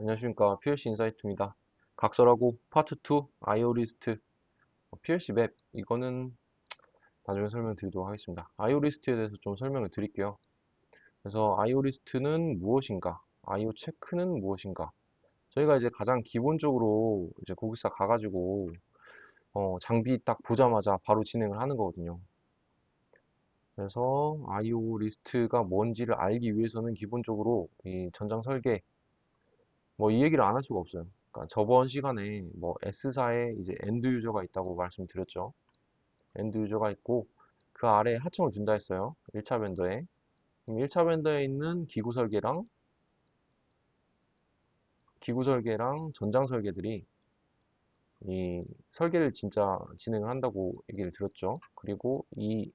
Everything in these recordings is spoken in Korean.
안녕하십니까 PLC 인사이트입니다. 각설하고 파트 2 IO 리스트 PLC 맵 이거는 나중에 설명드리도록 하겠습니다. IO 리스트에 대해서 좀 설명을 드릴게요. 그래서 IO 리스트는 무엇인가? IO 체크는 무엇인가? 저희가 이제 가장 기본적으로 이제 고객사 가가지고 어, 장비 딱 보자마자 바로 진행을 하는 거거든요. 그래서 IO 리스트가 뭔지를 알기 위해서는 기본적으로 이 전장 설계 뭐 이 얘기를 안 할 수가 없어요. 그러니까 저번 시간에 뭐 S사에 이제 엔드 유저가 있다고 말씀드렸죠. 엔드 유저가 있고 그 아래에 하청을 준다 했어요. 1차 벤더에. 1차 벤더에 있는 기구 설계랑 기구 설계랑 전장 설계들이 이 설계를 진짜 진행을 한다고 얘기를 들었죠. 그리고 이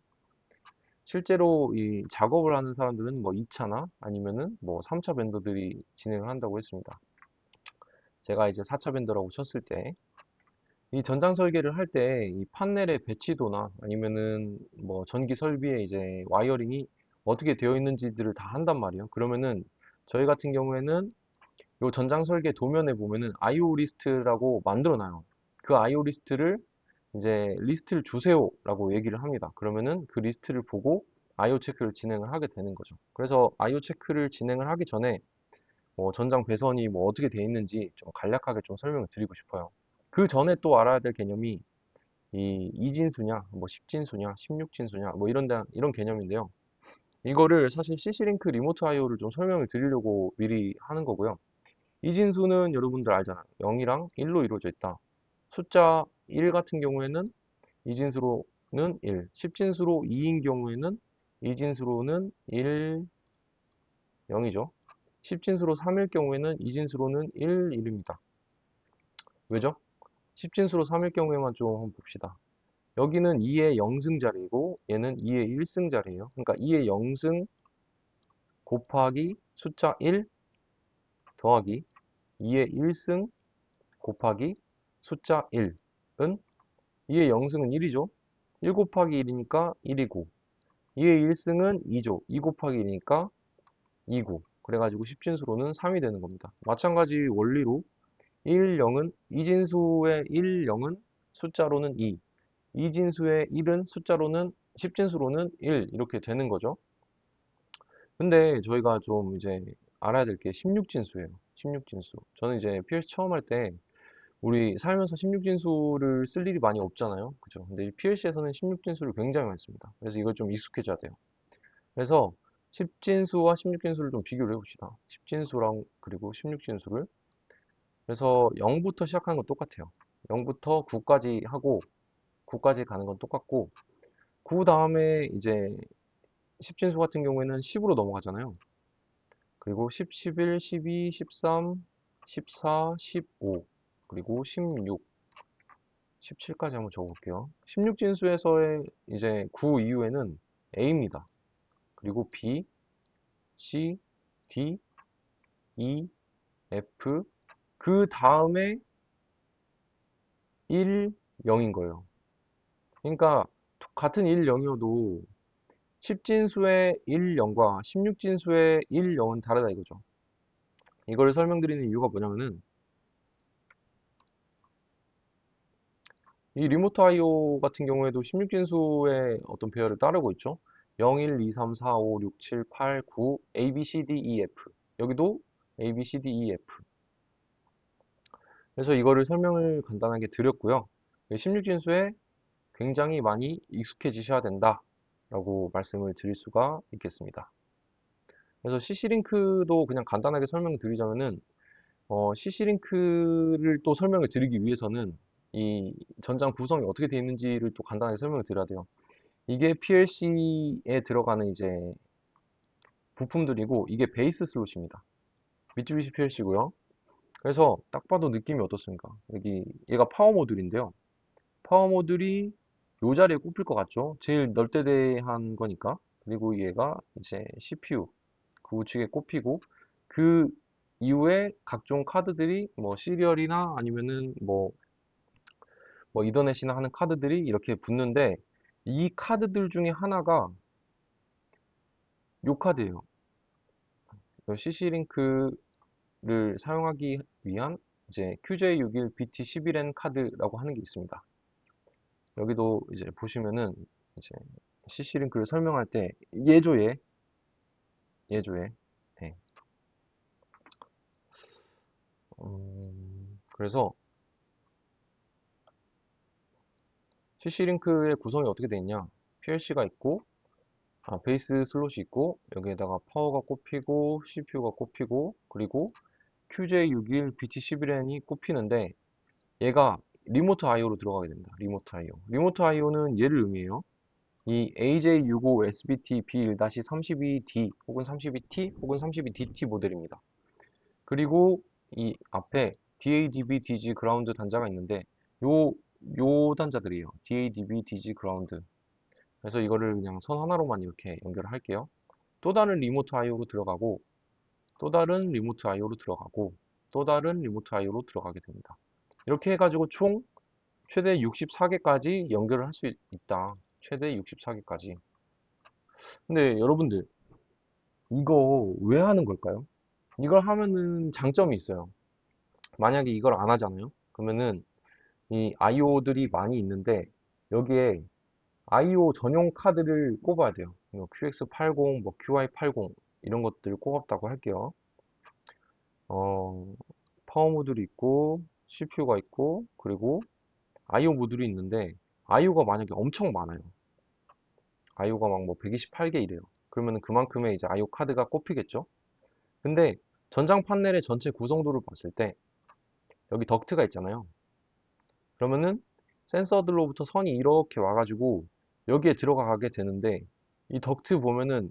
실제로 이 작업을 하는 사람들은 뭐 2차나 아니면은 뭐 3차 벤더들이 진행을 한다고 했습니다. 제가 이제 4차 벤더라고 쳤을 때, 이 전장 설계를 할 때 이 판넬의 배치도나 아니면은 뭐 전기 설비에 이제 와이어링이 어떻게 되어 있는지들을 다 한단 말이에요. 그러면은 저희 같은 경우에는 이 전장 설계 도면에 보면은 IO 리스트라고 만들어 놔요. 그 IO 리스트를 이제 리스트를 주세요라고 얘기를 합니다. 그러면은 그 리스트를 보고 IO 체크를 진행을 하게 되는 거죠. 그래서 IO 체크를 진행을 하기 전에 뭐 전장 배선이 뭐 어떻게 돼 있는지 좀 간략하게 좀 설명을 드리고 싶어요. 그 전에 또 알아야 될 개념이 이 이진수냐, 뭐 10진수냐, 16진수냐, 뭐 이런 다 이런 개념인데요. 이거를 사실 CC링크 리모트 IO를 좀 설명을 드리려고 미리 하는 거고요. 이진수는 여러분들 알잖아요. 0이랑 1로 이루어져 있다. 숫자 1 같은 경우에는 이진수로는 1, 10진수로 2인 경우에는 이진수로는 1, 0이죠. 10진수로 3일 경우에는 이진수로는 1, 1입니다. 왜죠? 10진수로 3일 경우에만 좀 봅시다. 여기는 2의 0승 자리이고 얘는 2의 1승 자리예요. 그러니까 2의 0승 곱하기 숫자 1 더하기 2의 1승 곱하기 숫자 1은 2의 0승은 1이죠. 1 곱하기 1이니까 1이고 2의 1승은 2죠. 2 곱하기 1이니까 2고 그래가지고 10진수로는 3이 되는 겁니다. 마찬가지 원리로 1, 0은 이진수의 1, 0은 숫자로는 2 이진수의 1은 숫자로는 10진수로는 1 이렇게 되는 거죠. 근데 저희가 좀 이제 알아야 될 게 16진수예요. 16진수. 저는 이제 PLC 처음 할 때 우리 살면서 16진수를 쓸 일이 많이 없잖아요. 그죠? 근데 PLC에서는 16진수를 굉장히 많이 씁니다. 그래서 이걸 좀 익숙해져야 돼요. 그래서 10진수와 16진수를 좀 비교를 해봅시다. 10진수랑 그리고 16진수를. 그래서 0부터 시작하는 건 똑같아요. 0부터 9까지 하고 9까지 가는 건 똑같고 9 다음에 이제 10진수 같은 경우에는 10으로 넘어가잖아요. 그리고 10, 11, 12, 13, 14, 15 그리고 16 17까지 한번 적어볼게요. 16진수에서의 이제 9 이후에는 A입니다. 그리고 B, C, D, E, F 그 다음에 1, 0인 거예요. 그러니까 같은 1, 0이어도 10진수의 1, 0과 16진수의 1, 0은 다르다 이거죠. 이걸 설명드리는 이유가 뭐냐면은 이 리모트 IO 같은 경우에도 16진수의 어떤 배열을 따르고 있죠. 0, 1, 2, 3, 4, 5, 6, 7, 8, 9, A, B, C, D, E, F. 여기도 A, B, C, D, E, F. 그래서 이거를 설명을 간단하게 드렸고요. 16진수에 굉장히 많이 익숙해지셔야 된다. 라고 말씀을 드릴 수가 있겠습니다. 그래서 CC링크도 그냥 간단하게 설명드리자면은 어, CC링크를 또 설명을 드리기 위해서는 이 전장 구성이 어떻게 되어 있는지를 또 간단하게 설명을 드려야 돼요. 이게 PLC에 들어가는 이제 부품들이고 이게 베이스 슬롯입니다. 미쯔비시 PLC고요. 그래서 딱 봐도 느낌이 어떻습니까? 여기 얘가 파워 모듈인데요. 파워 모듈이 요 자리에 꼽힐 것 같죠? 제일 널대대한 거니까. 그리고 얘가 이제 CPU 그 우측에 꼽히고 그 이후에 각종 카드들이 뭐 시리얼이나 아니면은 뭐, 뭐 이더넷이나 하는 카드들이 이렇게 붙는데 이 카드들 중에 하나가 요 카드예요. CC링크 를 사용하기 위한 이제 QJ61BT11N 카드라고 하는 게 있습니다. 여기도 이제 보시면은 이제 CC링크를 설명할 때 예조에 예조에 네. 음, 그래서 CC링크의 구성이 어떻게 되어 있냐 PLC가 있고 아, 베이스 슬롯이 있고 여기에다가 파워가 꼽히고 CPU가 꼽히고 그리고 QJ61 BT11N이 꼽히는데 얘가 리모트 IO로 들어가게 됩니다. 리모트 IO. 리모트 IO는 얘를 의미해요. 이 AJ65 SBT B1-32D 혹은 32T 혹은 32DT 모델입니다. 그리고 이 앞에 DADB DG 그라운드 단자가 있는데 요, 요 단자들이에요. DADB DG 그라운드. 그래서 이거를 그냥 선 하나로만 이렇게 연결을 할게요. 또 다른 리모트 IO로 들어가고 또 다른 리모트 IO로 들어가고 또 다른 리모트 IO로 들어가게 됩니다. 이렇게 해가지고 총 최대 64개까지 연결을 할 수 있다. 최대 64개까지. 근데 여러분들 이거 왜 하는 걸까요? 이걸 하면은 장점이 있어요. 만약에 이걸 안 하잖아요. 그러면은 이 IO들이 많이 있는데 여기에 IO 전용 카드를 꼽아야 돼요. 뭐 QX80, 뭐 QI80 이런 것들 꼽았다고 할게요. 어, 파워 모듈이 있고 CPU가 있고 그리고 IO 모듈이 있는데 IO가 만약에 엄청 많아요. IO가 막 뭐 128개 이래요. 그러면 그만큼의 이제 IO 카드가 꼽히겠죠. 근데 전장 판넬의 전체 구성도를 봤을 때 여기 덕트가 있잖아요. 그러면은 센서들로부터 선이 이렇게 와가지고 여기에 들어가게 되는데 이 덕트 보면은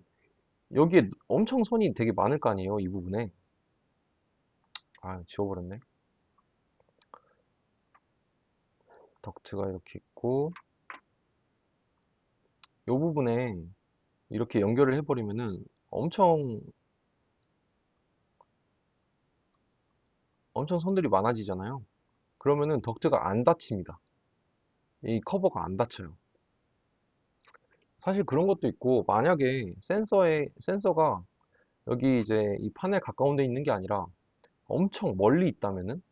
여기에 엄청 선이 되게 많을 거 아니에요 이 부분에. 아 지워버렸네. 덕트가 이렇게 있고 이 부분에 이렇게 연결을 해버리면은 엄청 엄청 선들이 많아지잖아요 그러면은 덕트가 안 닫힙니다 이 커버가 안 닫혀요 사실 그런 것도 있고 만약에 센서에 센서가 여기 이제 이 판에 가까운 데 있는 게 아니라 엄청 멀리 있다면은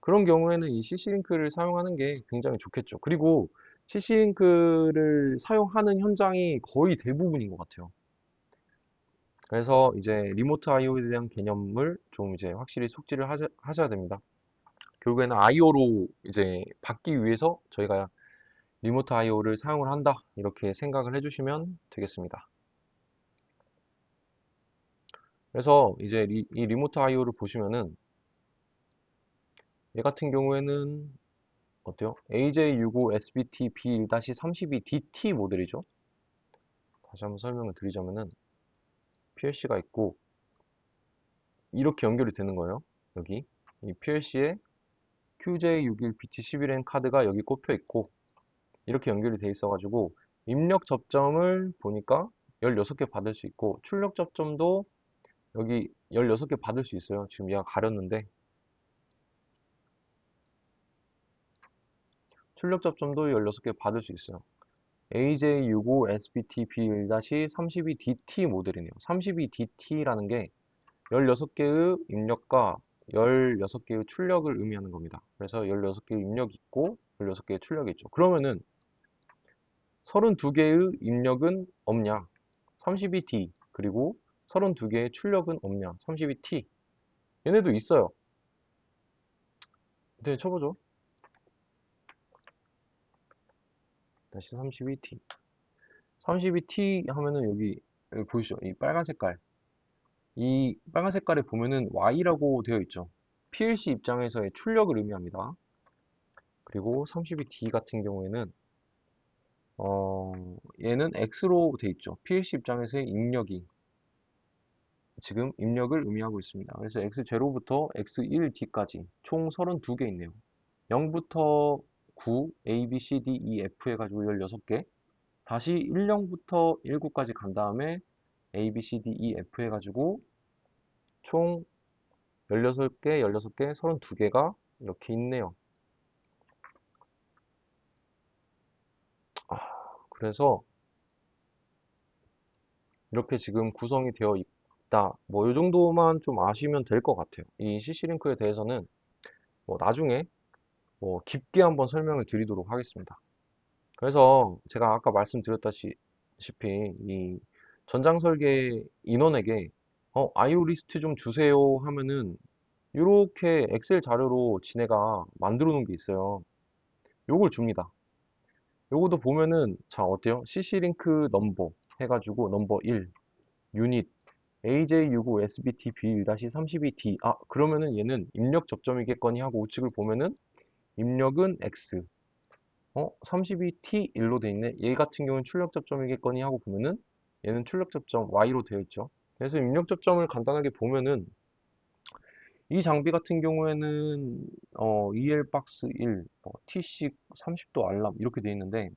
그런 경우에는 이 CC링크를 사용하는 게 굉장히 좋겠죠. 그리고 CC링크를 사용하는 현장이 거의 대부분인 것 같아요. 그래서 이제 리모트 IO에 대한 개념을 좀 이제 확실히 숙지를 하셔, 하셔야 됩니다. 결국에는 IO로 이제 받기 위해서 저희가 리모트 IO를 사용을 한다 이렇게 생각을 해주시면 되겠습니다. 그래서 이제 리, 이 리모트 IO를 보시면은 얘 같은 경우에는 어때요? AJ65 SBT B1-32DT 모델이죠. 다시 한번 설명을 드리자면은 PLC가 있고 이렇게 연결이 되는 거예요. 여기 이 PLC에 QJ61BT11N 카드가 여기 꼽혀 있고 이렇게 연결이 돼 있어 가지고 입력 접점을 보니까 16개 받을 수 있고 출력 접점도 여기 16개 받을 수 있어요. 지금 얘가 가렸는데. 출력 접점도 16개 받을 수 있어요. AJ65 SBT B1-32DT 모델이네요. 32DT라는 게 16개의 입력과 16개의 출력을 의미하는 겁니다 그래서 16개의 입력이 있고 16개의 출력이 있죠 그러면은 32개의 입력은 없냐? 32D 그리고 32개의 출력은 없냐? 32T 얘네도 있어요. 네, 쳐보죠. 다시 32T 32T 하면은 여기, 여기 보이시죠? 이 빨간 색깔 이 빨간 색깔에 보면은 Y라고 되어 있죠. PLC 입장에서의 출력을 의미합니다. 그리고 32D 같은 경우에는 어, 얘는 X로 돼 있죠. PLC 입장에서의 입력이 지금 입력을 의미하고 있습니다. 그래서 X0부터 X1D까지 총 32개 있네요. 0부터 9, A, B, C, D, E, F 해가지고 16개 다시 10부터 19까지 간 다음에 A, B, C, D, E, F 해가지고 총 16개, 16개, 32개가 이렇게 있네요. 그래서 이렇게 지금 구성이 되어 있다. 뭐, 이 정도만 좀 아시면 될 것 같아요. 이 CC링크에 대해서는 뭐, 나중에 뭐, 깊게 한번 설명을 드리도록 하겠습니다. 그래서 제가 아까 말씀드렸다시피, 이 전장 설계 인원에게 어, IO 리스트 좀 주세요 하면은 이렇게 엑셀 자료로 지네가 만들어 놓은 게 있어요. 요걸 줍니다. 요것도 보면은 자 어때요? CC 링크 넘버 해가지고 넘버 1 유닛 AJ65 SBT B1-32D 아 그러면은 얘는 입력 접점이겠거니 하고 우측을 보면은 입력은 X 어 32T1로 돼 있네 얘 같은 경우는 출력 접점이겠거니 하고 보면은 얘는 출력 접점 Y로 되어 있죠 그래서 입력 접점을 간단하게 보면은 이 장비 같은 경우에는 어, EL 박스 1, 뭐 TC 30도 알람 이렇게 되어 있는데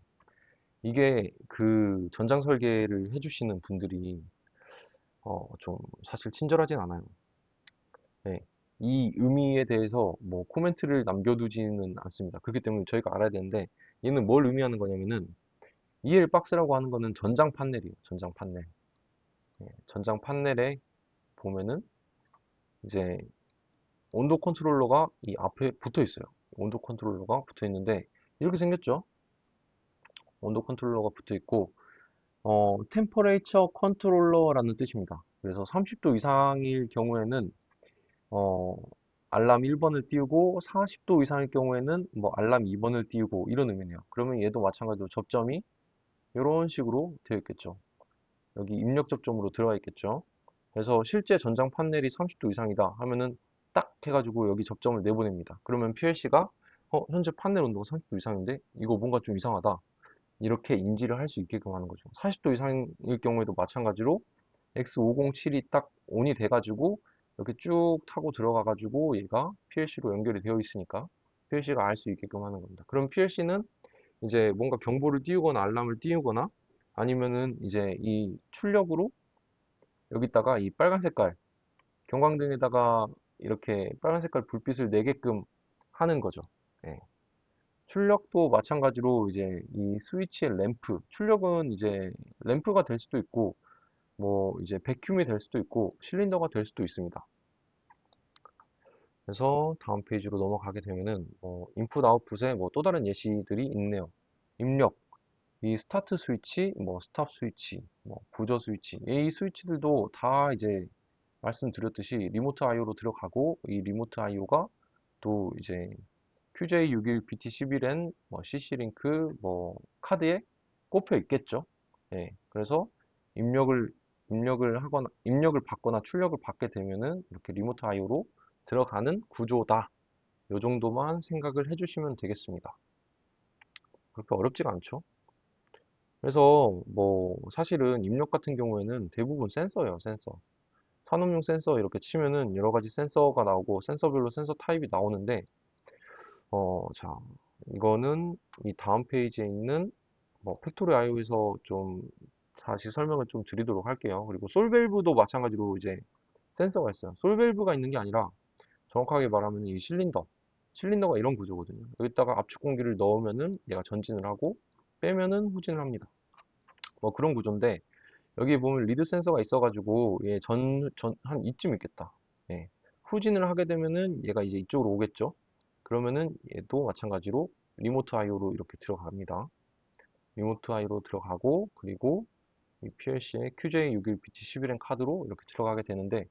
이게 그 전장 설계를 해주시는 분들이 어, 좀 사실 친절하진 않아요. 네. 이 의미에 대해서 뭐 코멘트를 남겨두지는 않습니다. 그렇기 때문에 저희가 알아야 되는데 얘는 뭘 의미하는 거냐면은 EL 박스라고 하는 거는 전장 판넬이에요. 전장 판넬. 네, 전장 판넬에 보면은 이제 온도 컨트롤러가 이 앞에 붙어 있어요. 온도 컨트롤러가 붙어 있는데 이렇게 생겼죠. 온도 컨트롤러가 붙어 있고 어, 템퍼레이처 컨트롤러라는 뜻입니다. 그래서 30도 이상일 경우에는 어, 알람 1번을 띄우고 40도 이상일 경우에는 뭐 알람 2번을 띄우고 이런 의미네요. 그러면 얘도 마찬가지로 접점이 이런 식으로 되어 있겠죠. 여기 입력 접점으로 들어가 있겠죠. 그래서 실제 전장 판넬이 30도 이상이다 하면은 딱 해가지고 여기 접점을 내보냅니다. 그러면 PLC가 어, 현재 판넬 온도가 30도 이상인데 이거 뭔가 좀 이상하다. 이렇게 인지를 할 수 있게끔 하는 거죠. 40도 이상일 경우에도 마찬가지로 X507이 딱 온이 돼가지고 이렇게 쭉 타고 들어가가지고 얘가 PLC로 연결이 되어 있으니까 PLC가 알 수 있게끔 하는 겁니다. 그럼 PLC는 이제 뭔가 경보를 띄우거나 알람을 띄우거나 아니면은 이제 이 출력으로 여기다가 이 빨간 색깔 경광등에다가 이렇게 빨간 색깔 불빛을 내게끔 하는 거죠. 예. 출력도 마찬가지로 이제 이 스위치의 램프, 출력은 이제 램프가 될 수도 있고, 뭐 이제 백큐이 될 수도 있고, 실린더가 될 수도 있습니다. 그래서 다음 페이지로 넘어가게 되면은 뭐 인풋 아웃풋에 뭐 또 다른 예시들이 있네요. 입력, 이 스타트 스위치, 뭐 스탑 스위치, 뭐 부저 스위치, 이 스위치들도 다 이제 말씀드렸듯이 리모트 IO로 들어가고 이 리모트 IO가 또 이제 QJ61, BT11N, 뭐 CC링크, 뭐 카드에 꼽혀 있겠죠. 예, 그래서 입력을 입력을 하거나 입력을 받거나 출력을 받게 되면은 이렇게 리모트 IO로 들어가는 구조다. 요 정도만 생각을 해주시면 되겠습니다. 그렇게 어렵지가 않죠. 그래서 뭐 사실은 입력 같은 경우에는 대부분 센서예요, 센서. 산업용 센서 이렇게 치면은 여러 가지 센서가 나오고 센서별로 센서 타입이 나오는데 어, 자, 이거는 이 다음 페이지에 있는 뭐 팩토리 IO에서 좀 다시 설명을 좀 드리도록 할게요. 그리고 솔밸브도 마찬가지로 이제 센서가 있어요. 솔밸브가 있는 게 아니라 정확하게 말하면 이 실린더, 실린더가 이런 구조거든요. 여기다가 압축 공기를 넣으면은 얘가 전진을 하고 빼면은 후진을 합니다. 뭐 그런 구조인데 여기 보면 리드 센서가 있어 가지고 얘 전, 전, 한 이쯤 있겠다. 예. 후진을 하게 되면은 얘가 이제 이쪽으로 오겠죠. 그러면은 얘도 마찬가지로 리모트 IO로 이렇게 들어갑니다. 리모트 IO로 들어가고 그리고 이 PLC의 QJ61BT11N 카드로 이렇게 들어가게 되는데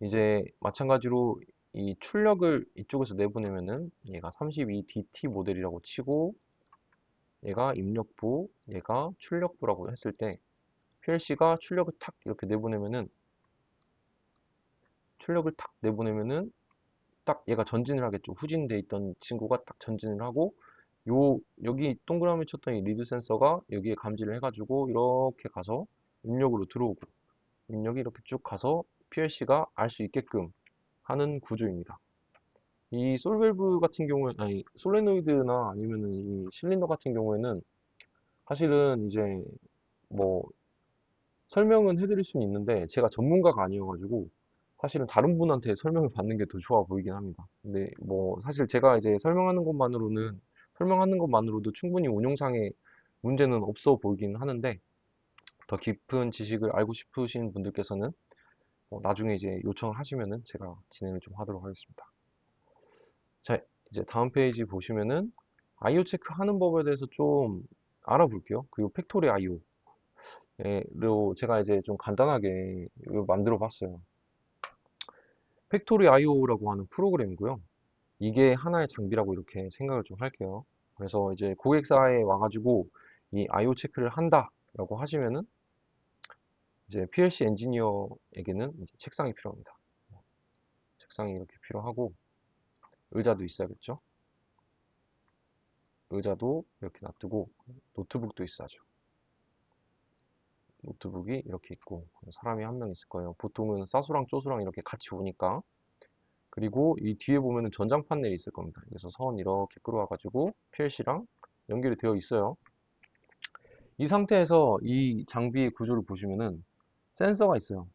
이제 마찬가지로 이 출력을 이쪽에서 내보내면은 얘가 32DT 모델이라고 치고 얘가 입력부, 얘가 출력부라고 했을 때 PLC가 출력을 탁 이렇게 내보내면은 출력을 탁 내보내면은 딱 얘가 전진을 하겠죠. 후진돼 있던 친구가 딱 전진을 하고 요 여기 동그라미 쳤던 이 리드 센서가 여기에 감지를 해가지고 이렇게 가서 입력으로 들어오고 입력이 이렇게 쭉 가서 PLC가 알 수 있게끔 하는 구조입니다. 이 솔밸브 같은 경우에 아니 솔레노이드나 아니면은 이 실린더 같은 경우에는 사실은 이제 뭐 설명은 해드릴 수는 있는데 제가 전문가가 아니어가지고 사실은 다른 분한테 설명을 받는 게 더 좋아 보이긴 합니다. 근데 뭐 사실 제가 이제 설명하는 것만으로는 설명하는 것만으로도 충분히 운용상의 문제는 없어 보이긴 하는데 더 깊은 지식을 알고 싶으신 분들께서는 어, 나중에 이제 요청을 하시면은 제가 진행을 좀 하도록 하겠습니다. 자, 이제 다음 페이지 보시면은 IO 체크 하는 법에 대해서 좀 알아볼게요. 그리고 팩토리 IO. 로 제가 이제 좀 간단하게 만들어 봤어요. 팩토리 IO라고 하는 프로그램이고요. 이게 하나의 장비라고 이렇게 생각을 좀 할게요. 그래서 이제 고객사에 와가지고 이 IO 체크를 한다라고 하시면은 이제 PLC 엔지니어에게는 이제 책상이 필요합니다. 책상이 이렇게 필요하고 의자도 있어야겠죠. 의자도 이렇게 놔두고 노트북도 있어야죠. 노트북이 이렇게 있고 사람이 한 명 있을 거예요. 보통은 사수랑 쪼수랑 이렇게 같이 오니까 그리고 이 뒤에 보면은 전장 판넬이 있을 겁니다. 그래서 선 이렇게 끌어와 가지고 PLC랑 연결이 되어 있어요. 이 상태에서 이 장비의 구조를 보시면은 센서가 있어요.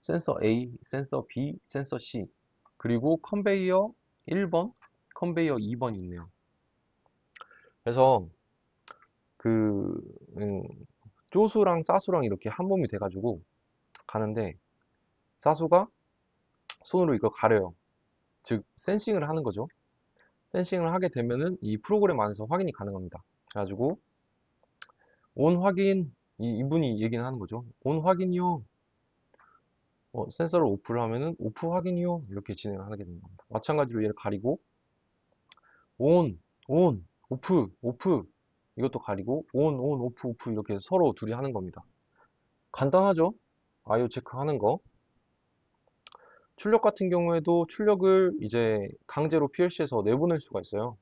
센서 A, 센서 B, 센서 C 그리고 컨베이어 1번, 컨베이어 2번이 있네요. 그래서 그 음, 쪼수랑 싸수랑 이렇게 한 몸이 돼가지고 가는데 싸수가 손으로 이거 가려요. 즉 센싱을 하는 거죠. 센싱을 하게 되면은 이 프로그램 안에서 확인이 가능합니다. 그래가지고 온 확인 이 이분이 얘기는 하는 거죠. 온 확인이요. 어, 센서를 오프를 하면은 오프 확인이요. 이렇게 진행을 하게 되는 겁니다. 마찬가지로 얘를 가리고 온, 온, 오프, 오프 이것도 가리고 온, 온, 오프, 오프 이렇게 서로 둘이 하는 겁니다. 간단하죠? IO 체크 하는 거. 출력 같은 경우에도 출력을 이제 강제로 PLC에서 내보낼 수가 있어요.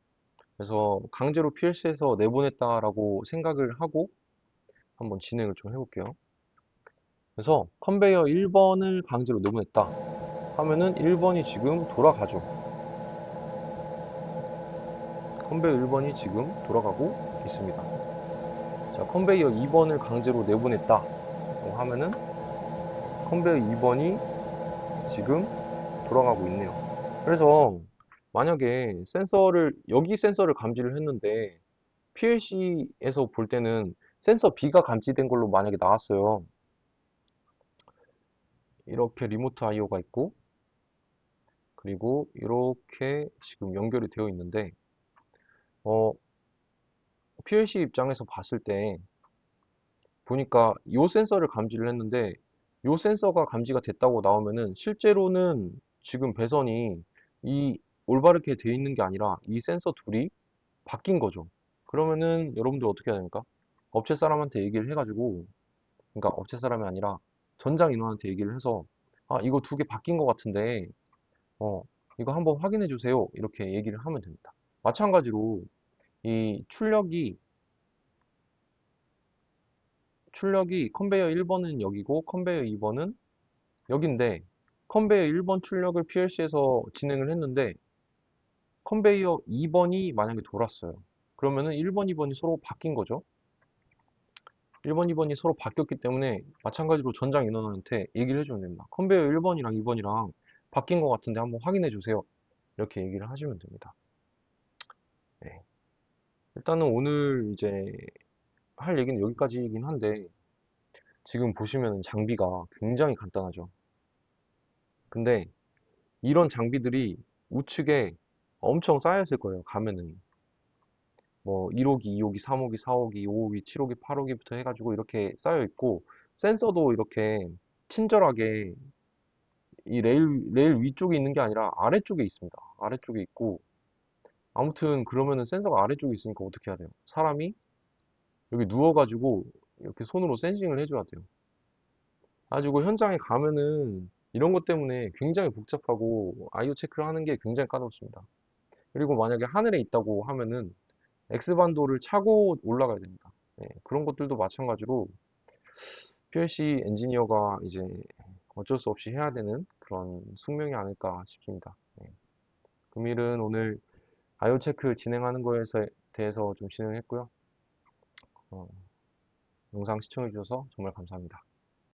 그래서 강제로 PLC에서 내보냈다라고 생각을 하고 한번 진행을 좀 해볼게요. 그래서 컨베이어 1번을 강제로 내보냈다 하면은 1번이 지금 돌아가죠. 컨베이어 1번이 지금 돌아가고 있습니다. 자, 컨베이어 2번을 강제로 내보냈다 하면은 컨베이어 2번이 지금 돌아가고 있네요. 그래서 만약에 센서를 여기 센서를 감지를 했는데 PLC에서 볼 때는 센서 B가 감지된 걸로 만약에 나왔어요. 이렇게 리모트 IO가 있고 그리고 이렇게 지금 연결이 되어 있는데 어, PLC 입장에서 봤을 때 보니까 이 센서를 감지를 했는데 이 센서가 감지가 됐다고 나오면은 실제로는 지금 배선이 이 올바르게 되어 있는 게 아니라 이 센서 둘이 바뀐 거죠. 그러면은 여러분들 어떻게 해야 됩니까? 업체 사람한테 얘기를 해가지고 그러니까 업체 사람이 아니라 전장 인원한테 얘기를 해서 아 이거 두 개 바뀐 것 같은데 어 이거 한번 확인해 주세요 이렇게 얘기를 하면 됩니다. 마찬가지로 이 출력이 출력이 컨베이어 1번은 여기고 컨베이어 2번은 여긴데 컨베이어 1번 출력을 PLC에서 진행을 했는데 컨베이어 2번이 만약에 돌았어요. 그러면은 1번, 2번이 서로 바뀐 거죠. 1번, 2번이 서로 바뀌었기 때문에 마찬가지로 전장 인원한테 얘기를 해주면 됩니다. 컨베이어 1번이랑 2번이랑 바뀐 것 같은데 한번 확인해 주세요. 이렇게 얘기를 하시면 됩니다. 네. 일단은 오늘 이제 할 얘기는 여기까지이긴 한데 지금 보시면 장비가 굉장히 간단하죠. 근데 이런 장비들이 우측에 엄청 쌓여있을 거예요. 가면은 뭐 1호기, 2호기, 3호기, 4호기, 5호기, 7호기, 8호기부터 해가지고 이렇게 쌓여 있고 센서도 이렇게 친절하게 이 레일, 레일 위쪽에 있는 게 아니라 아래쪽에 있습니다. 아래쪽에 있고 아무튼 그러면은 센서가 아래쪽에 있으니까 어떻게 해야 돼요? 사람이 여기 누워가지고 이렇게 손으로 센싱을 해줘야 돼요. 가지고 현장에 가면은 이런 것 때문에 굉장히 복잡하고 IO 체크를 하는 게 굉장히 까다롭습니다. 그리고 만약에 하늘에 있다고 하면은 X반도를 차고 올라가야 됩니다. 네, 그런 것들도 마찬가지로 PLC 엔지니어가 이제 어쩔 수 없이 해야 되는 그런 숙명이 아닐까 싶습니다. 네. 금일은 오늘 IO 체크 진행하는 거에 대해서 좀 진행했고요. 어, 영상 시청해 주셔서 정말 감사합니다.